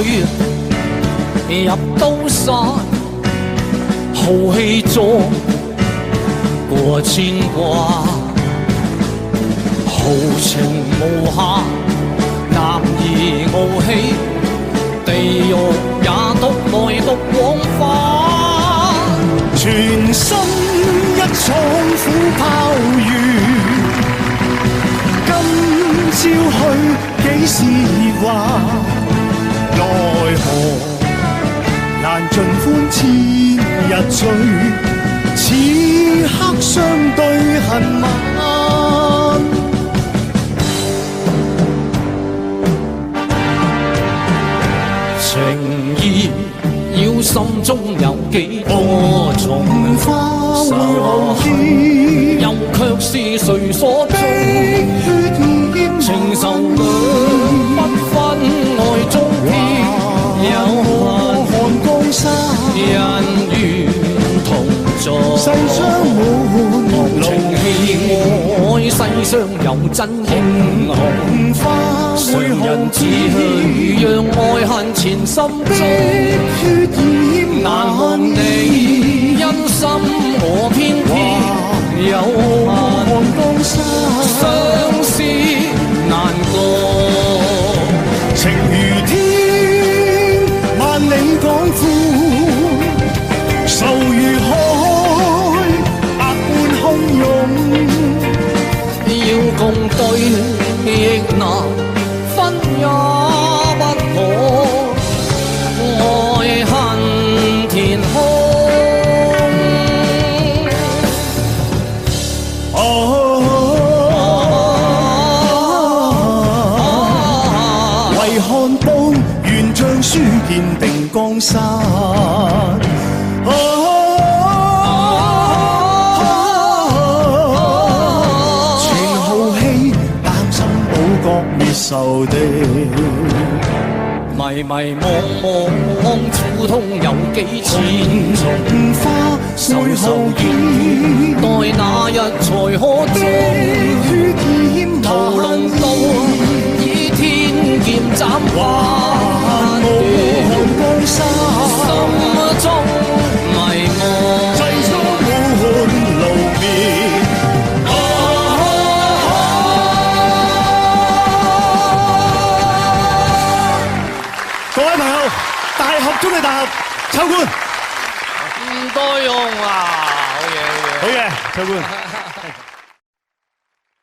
入刀山，豪气壮过牵挂，豪情无限，男儿傲气，地狱也独来独往返，全身一闯虎豹遇，今朝去几时还？奈何难尽欢千日醉，此刻相对恨晚。情意要心中有几多重花會愁紅葉，又却是誰所相有真英雄。红花会红知去，让爱恨缠心中。难看你因心，我偏偏有恨。江山相思难过，情如天，万里广阔，愁如。為看報，願將書劍定江山。全豪氣，擔心寶國滅仇敵。迷迷惘惘，苦痛有幾千重，花愁會愁紅怨，葉，待那日才可終。心中迷惘。世中满路面。各位朋友，大合中嘅大合，秋官，唔多用啊，好嘢好嘢。好嘅，秋官。